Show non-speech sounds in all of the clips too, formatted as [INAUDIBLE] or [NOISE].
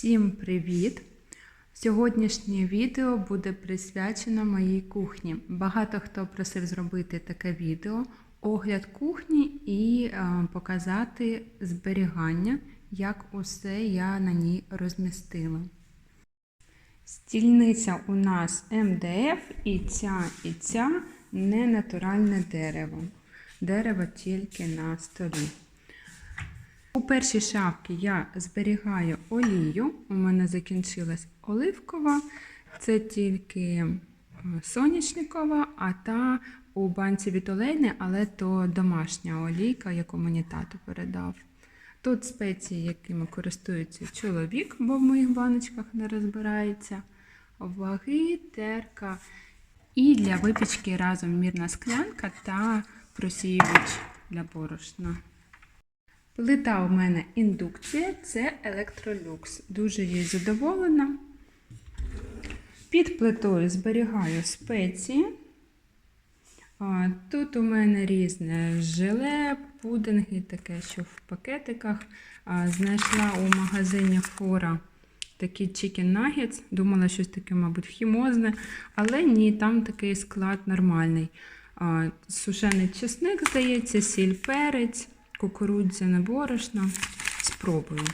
Всім привіт! Сьогоднішнє відео буде присвячено моїй кухні. Багато хто просив зробити таке відео, огляд кухні і е, показати зберігання, як усе я на ній розмістила. Стільниця у нас МДФ і ця, і ця не натуральне дерево. Дерево тільки на столі. У першій шафці я зберігаю олію. У мене закінчилась оливкова, це тільки е, соняшникова, а та у банці від олейни, але то домашня олійка, яку мені тато передав. Тут спеції, якими користується чоловік, бо в моїх баночках не розбирається. Ваги, терка. І для випічки разом мірна склянка та просіювач для борошна. Плита у мене індукція, це електролюкс. Дуже їй задоволена. Під плитою зберігаю спеції. Тут у мене різне желе, пудинги, таке, що в пакетиках. Знайшла у магазині фора такі chicken nuggets. Думала, щось таке, мабуть, хімозне, але ні, там такий склад нормальний. Сушений чесник, здається, сіль перець кукурудзяне борошно. Спробую.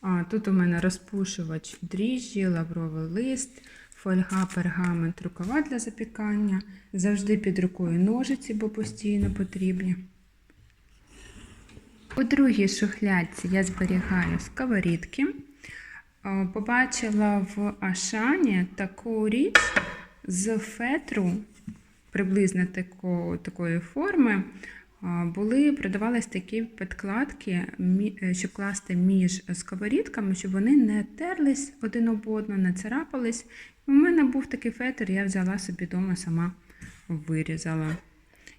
А, Тут у мене розпушувач дріжджі, лавровий лист, фольга, пергамент, рукава для запікання. Завжди під рукою ножиці, бо постійно потрібні. У другій шухлядці я зберігаю сковорідки. Побачила в Ашані таку річ з фетру, приблизно тако, такої форми. Були, продавались такі підкладки, е, щоб класти між сковорідками, щоб вони не терлись один об одного, не царапались. У мене був такий фетр, я взяла собі вдома, сама вирізала.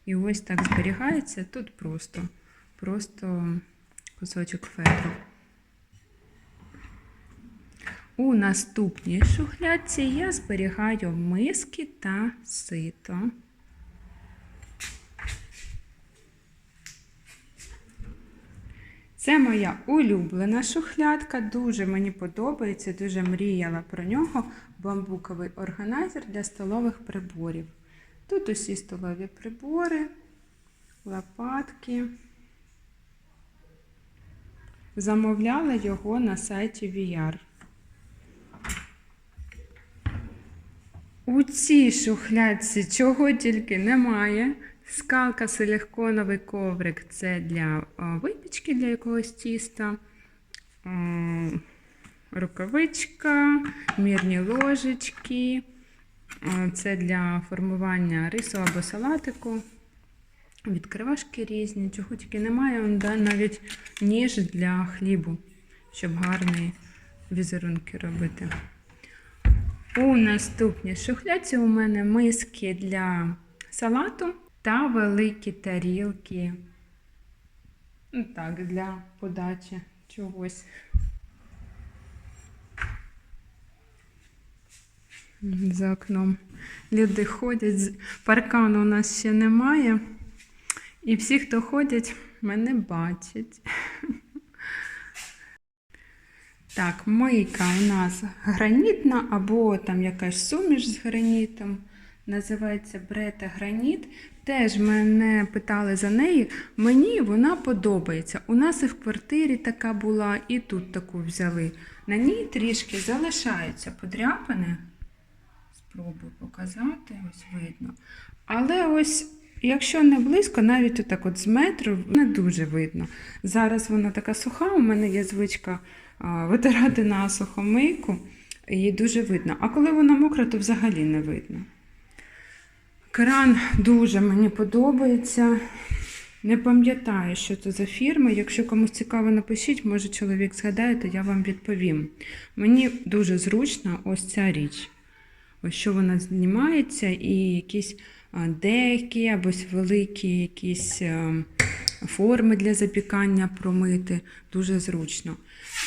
І ось так зберігається. Тут просто, просто кусочок фетру. У наступній шухлядці я зберігаю миски та сито. Це моя улюблена шухлядка, дуже мені подобається, дуже мріяла про нього. Бамбуковий органайзер для столових приборів. Тут усі столові прибори, лопатки. Замовляла його на сайті VR. У цій шухлядці чого тільки немає. Скалка силіконовий коврик це для випічки для якогось тіста. Рукавичка, мірні ложечки. Це для формування рису або салатику. Відкривашки різні, чого тільки немає. Навіть ніж для хлібу, щоб гарні візерунки робити. У наступній шухляці у мене миски для салату та великі тарілки. Ну, Так, для подачі чогось. За окном люди ходять, паркану у нас ще немає. І всі, хто ходять, мене бачать. [LAUGHS] Так, мийка у нас гранітна або там якась суміш з гранітом. Називається Брета Граніт. Теж мене питали за неї. Мені вона подобається. У нас і в квартирі така була, і тут таку взяли. На ній трішки залишаються подряпини. Спробую показати, ось видно. Але ось, якщо не близько, навіть отак от з метру не дуже видно. Зараз вона така суха, у мене є звичка витирати на сухомийку, її дуже видно. А коли вона мокра, то взагалі не видно. Кран дуже мені подобається. Не пам'ятаю, що це за фірма. Якщо комусь цікаво, напишіть, може чоловік згадає, то я вам відповім. Мені дуже зручна ось ця річ. Ось що вона знімається, і якісь деякі або великі якісь форми для запікання промити. Дуже зручно.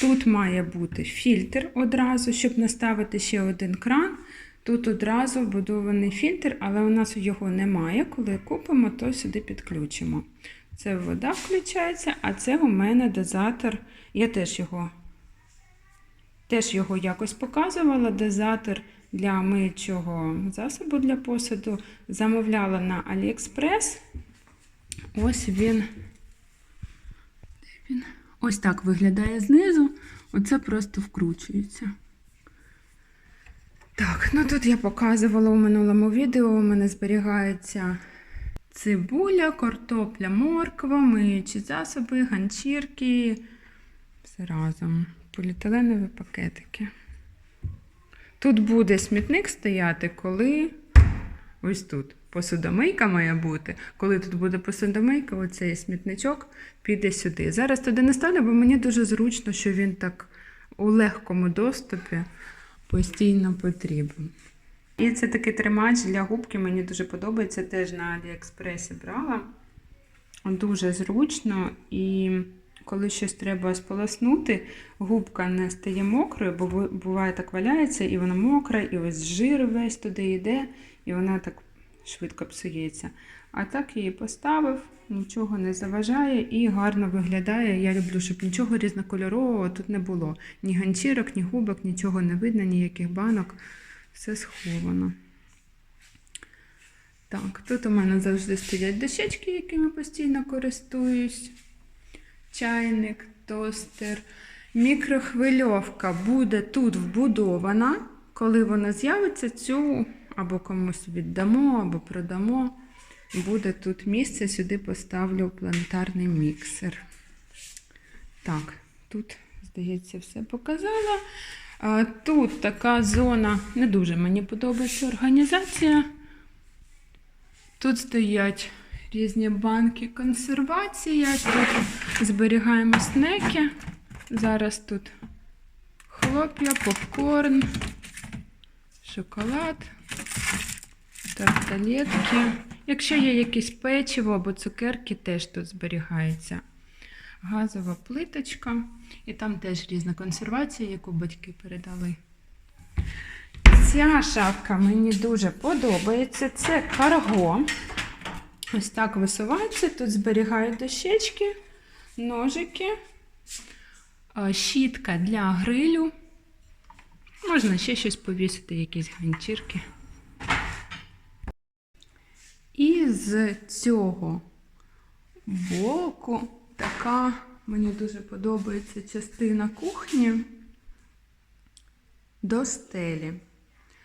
Тут має бути фільтр одразу, щоб наставити ще один кран. Тут одразу вбудований фільтр, але у нас його немає. Коли купимо, то сюди підключимо. Це вода включається, а це у мене дозатор. Я теж його Теж його якось показувала. Дозатор для миючого засобу для посуду. Замовляла на AliExpress. Ось він. Ось так виглядає знизу. Оце просто вкручується. Так, ну тут я показувала у минулому відео. У мене зберігається цибуля, картопля, морква, миючі засоби, ганчірки. Все разом. Поліетиленові пакетики. Тут буде смітник стояти, коли ось тут посудомийка має бути. Коли тут буде посудомийка, оцей смітничок піде сюди. Зараз туди не ставлю, бо мені дуже зручно, що він так у легкому доступі постійно потрібен. І це такий тримач для губки, мені дуже подобається. Теж на Аліекспресі брала. Дуже зручно і коли щось треба сполоснути, губка не стає мокрою, бо буває так валяється, і вона мокра, і ось жир весь туди йде, і вона так швидко псується. А так її поставив, нічого не заважає і гарно виглядає. Я люблю, щоб нічого різнокольорового тут не було. Ні ганчірок, ні губок, нічого не видно, ніяких банок. Все сховано. Так, тут у мене завжди стоять дощечки, якими постійно користуюсь. Чайник, тостер. Мікрохвильовка буде тут вбудована. Коли вона з'явиться, цю або комусь віддамо, або продамо. Буде тут місце, сюди поставлю планетарний міксер. Так, тут, здається, все показала. Тут така зона, не дуже мені подобається організація. Тут стоять різні банки консервація. Тут зберігаємо снеки. Зараз тут хлоп'я, попкорн, шоколад, тарталетки. Якщо є якісь печиво або цукерки, теж тут зберігається. Газова плиточка. І там теж різна консервація, яку батьки передали. Ця шафка мені дуже подобається. Це карго. Ось так висувається. Тут зберігають дощечки, ножики, щітка для грилю. Можна ще щось повісити, якісь ганчірки. І з цього боку така мені дуже подобається частина кухні до стелі.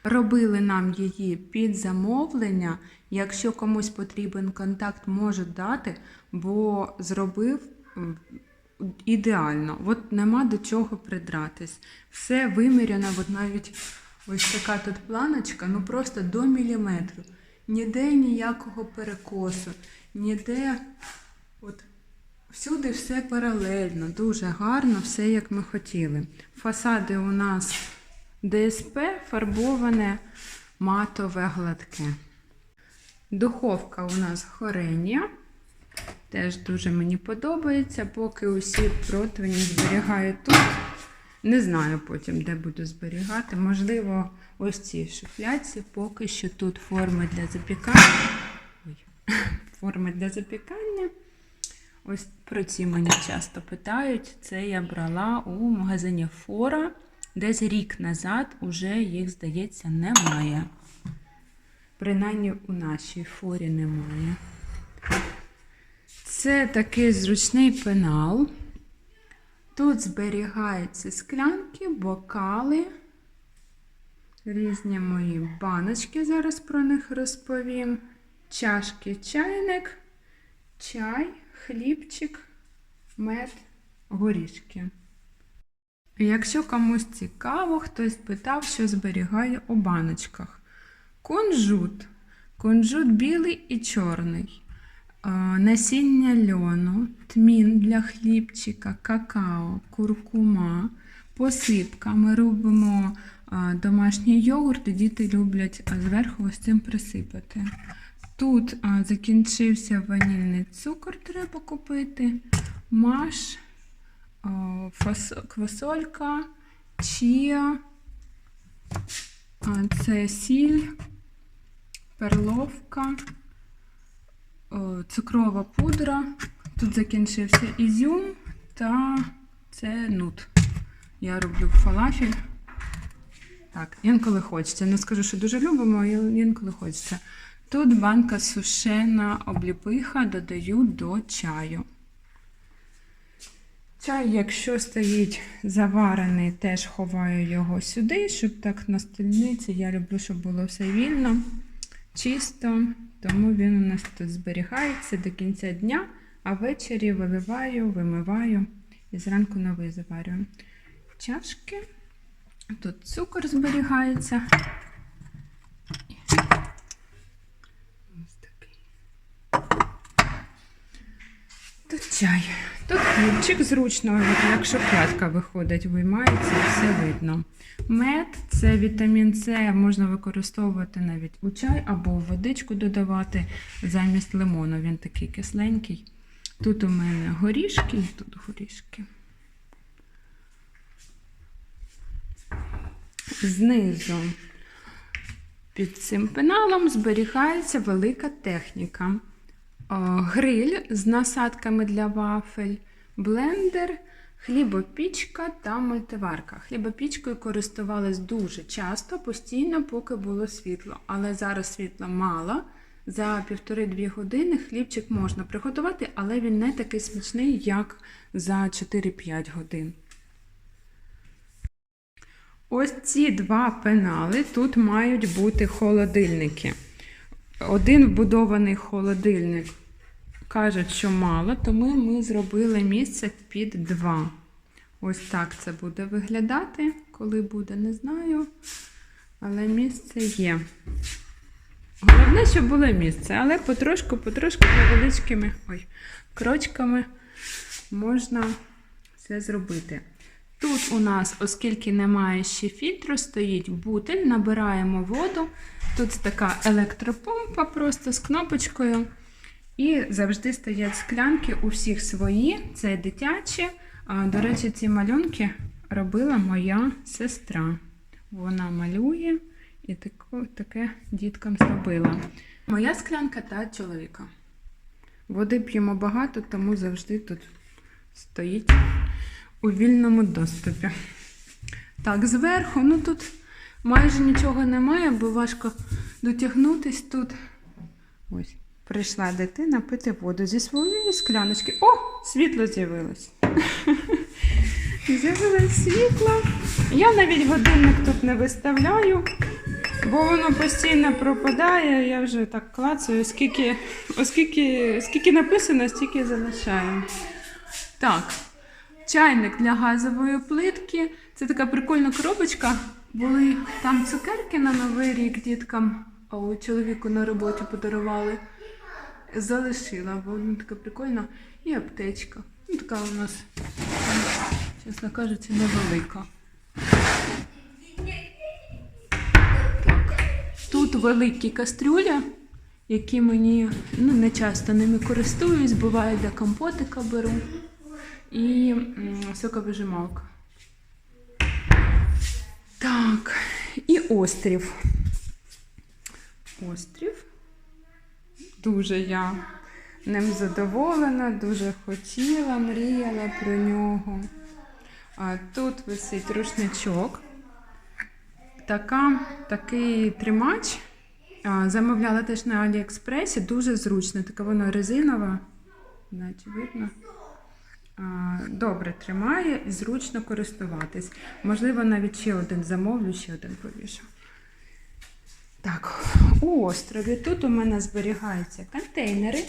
Робили нам її під замовлення. Якщо комусь потрібен контакт, можу дати, бо зробив ідеально. От нема до чого придратись. Все виміряно, от навіть ось така тут планочка, ну просто до міліметру. Ніде ніякого перекосу, ніде от всюди все паралельно, дуже гарно, все як ми хотіли. Фасади у нас ДСП фарбоване матове гладке. Духовка у нас хорення. Теж дуже мені подобається, поки усі противні зберігаю тут. Не знаю потім, де буду зберігати. Можливо, ось ці шуфляці, поки що тут форми для запікання. Ой. [LAUGHS] Форми для запікання. Ось про ці мені часто питають. Це я брала у магазині Фора. Десь рік назад уже їх, здається, немає. Принаймні у нашій форі немає. Це такий зручний пенал. Тут зберігаються склянки, бокали, різні мої баночки, зараз про них розповім. Чашки, чайник, чай, хлібчик, мед, горішки. Якщо комусь цікаво, хтось питав, що зберігає у баночках. Кунжут. Кунжут білий і чорний. Насіння льону, тмін для хлібчика, какао, куркума, посипка. Ми робимо домашній йогурт, і діти люблять зверху ось цим присипати. Тут закінчився ванільний цукор, треба купити, маш, квасолька, чія, це сіль, перловка, цукрова пудра. Тут закінчився ізюм та це нут. Я роблю фалафель. Так, інколи хочеться. Не скажу, що дуже любимо, але інколи хочеться. Тут банка сушена обліпиха додаю до чаю. Чай, якщо стоїть заварений, теж ховаю його сюди, щоб так на стільниці. Я люблю, щоб було все вільно, чисто, тому він у нас тут зберігається до кінця дня, а ввечері виливаю, вимиваю і зранку новий заварюю. Чашки. Тут цукор зберігається. Ось такий. Тут чай. Тут хлібчик зручно, якщо п'ятка виходить, виймається, все видно. Мед це вітамін С, можна використовувати навіть у чай або в водичку додавати замість лимону. Він такий кисленький. Тут у мене горішки, і тут горішки. Знизу під цим пеналом зберігається велика техніка. О, Гриль з насадками для вафель, блендер, хлібопічка та мультиварка. Хлібопічкою користувалась дуже часто, постійно, поки було світло. Але зараз світла мало. За півтори-дві години хлібчик можна приготувати, але він не такий смачний, як за 4-5 годин. Ось ці два пенали тут мають бути холодильники. Один вбудований холодильник кажуть, що мало, тому ми зробили місце під два. Ось так це буде виглядати. Коли буде, не знаю. Але місце є. Головне, щоб було місце, але потрошку, потрошку невеличкими ой, крочками можна все зробити. Тут у нас, оскільки немає ще фільтру, стоїть бутиль, набираємо воду. Тут така електропомпа просто з кнопочкою. І завжди стоять склянки у всіх свої. Це дитячі. До речі, ці малюнки робила моя сестра. Вона малює і таке діткам зробила. Моя склянка та чоловіка. Води п'ємо багато, тому завжди тут стоїть у вільному доступі. Так, зверху, ну тут майже нічого немає, бо важко дотягнутись тут. Ось, прийшла дитина пити воду зі своєї скляночки. О, світло з'явилось. [LAUGHS] З'явилось світло. Я навіть годинник тут не виставляю, бо воно постійно пропадає. Я вже так клацаю, скільки, оскільки, скільки написано, стільки залишаю. Так, чайник для газової плитки. Це така прикольна коробочка. Були там цукерки на новий рік діткам, а у чоловіку на роботі подарували. Залишила, бо вона така прикольна. І аптечка. Ну, така у нас, чесно кажучи, невелика. Так. Тут великі кастрюлі, які мені ну, не часто ними користуюсь, буває для компотика беру. І соковижималка. Так, і острів. Острів. Дуже я ним задоволена, дуже хотіла, мріяла про нього. А тут висить рушничок. Така, такий тримач. Замовляла теж на Аліекспресі, дуже зручно. Така вона резинова, наче видно. Добре тримає і зручно користуватись. Можливо, навіть ще один замовлю, ще один повішу. Так, у острові тут у мене зберігаються контейнери.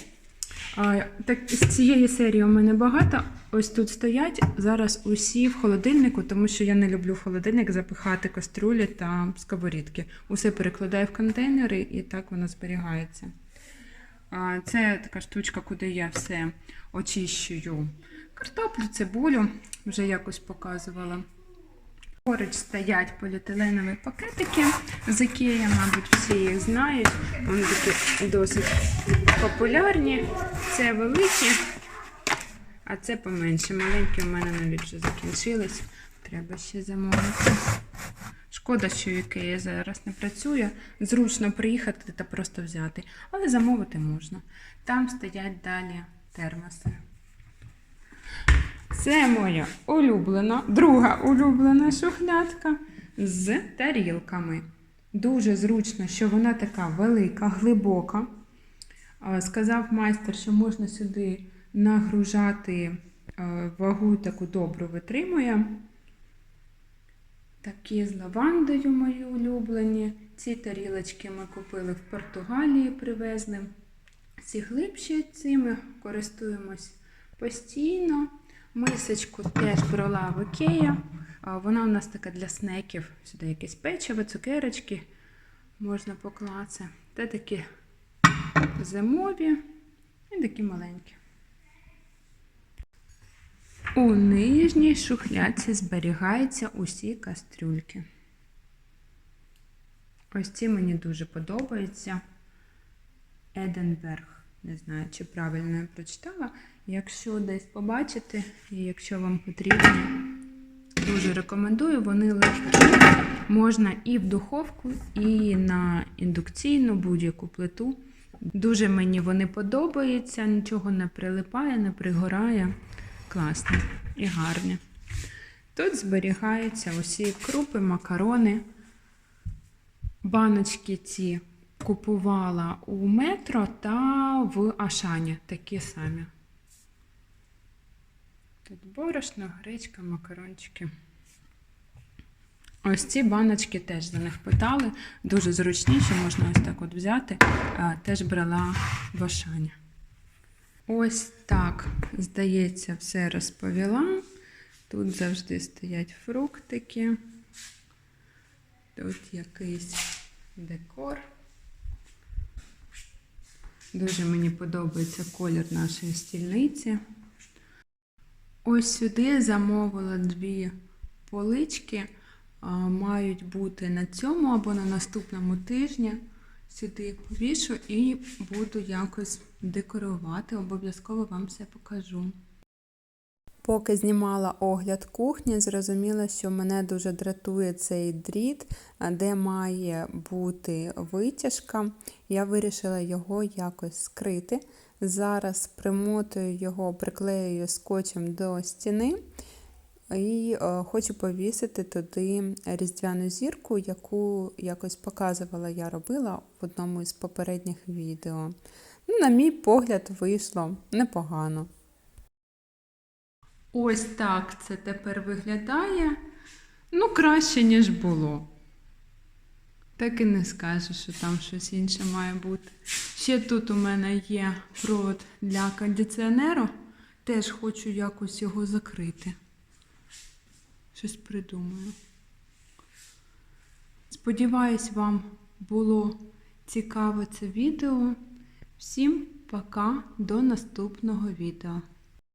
А, так, з цієї серії у мене багато. Ось тут стоять зараз усі в холодильнику, тому що я не люблю в холодильник запихати каструлі та сковорідки. Усе перекладаю в контейнери і так воно зберігається. А, Це така штучка, куди я все очищую. Картоплю, цибулю, вже якось показувала. Поруч стоять поліетиленові пакетики з Ікея, мабуть, всі їх знають. Вони такі досить популярні. Це великі, а це поменше. Маленькі у мене навіть вже закінчились. Треба ще замовити. Шкода, що Ікея зараз не працює. Зручно приїхати та просто взяти. Але замовити можна. Там стоять далі термоси. Це моя улюблена, друга улюблена шухлядка з тарілками. Дуже зручно, що вона така велика, глибока. Сказав майстер, що можна сюди нагружати е, вагу таку добру витримує. Такі з лавандою мої улюблені. Ці тарілочки ми купили в Португалії, привезли. Ці глибші цими користуємось постійно. Мисочку теж брала в Ікея. Вона у нас така для снеків. Сюди якесь печиво, цукерочки можна покласти. Та такі зимові і такі маленькі. У нижній шухлядці зберігаються усі кастрюльки. Ось ці мені дуже подобаються. Еденберг. Не знаю, чи правильно я прочитала. Якщо десь побачите, і якщо вам потрібні, дуже рекомендую. Вони легкі. Можна і в духовку, і на індукційну будь-яку плиту. Дуже мені вони подобаються, нічого не прилипає, не пригорає. Класні і гарні. Тут зберігаються усі крупи, макарони. Баночки ці купувала у метро та в Ашані такі самі. Тут борошно, гречка, макарончики. Ось ці баночки теж за них питали. Дуже зручні, що можна ось так от взяти. Теж брала в Ашані. Ось так, здається, все розповіла. Тут завжди стоять фруктики. Тут якийсь декор. Дуже мені подобається колір нашої стільниці. Ось сюди замовила дві полички. Мають бути на цьому або на наступному тижні. Сюди повішу і буду якось декорувати. Обов'язково вам все покажу. Поки знімала огляд кухні, зрозуміла, що мене дуже дратує цей дріт, де має бути витяжка. Я вирішила його якось скрити. Зараз примотую його, приклеюю скотчем до стіни і е, хочу повісити туди різдвяну зірку, яку якось показувала, я робила в одному із попередніх відео. Ну, на мій погляд, вийшло непогано. Ось так це тепер виглядає. Ну, краще, ніж було. Так і не скажу, що там щось інше має бути. Ще тут у мене є провод для кондиціонеру. Теж хочу якось його закрити. Щось придумаю. Сподіваюсь, вам було цікаве це відео. Всім пока, до наступного відео.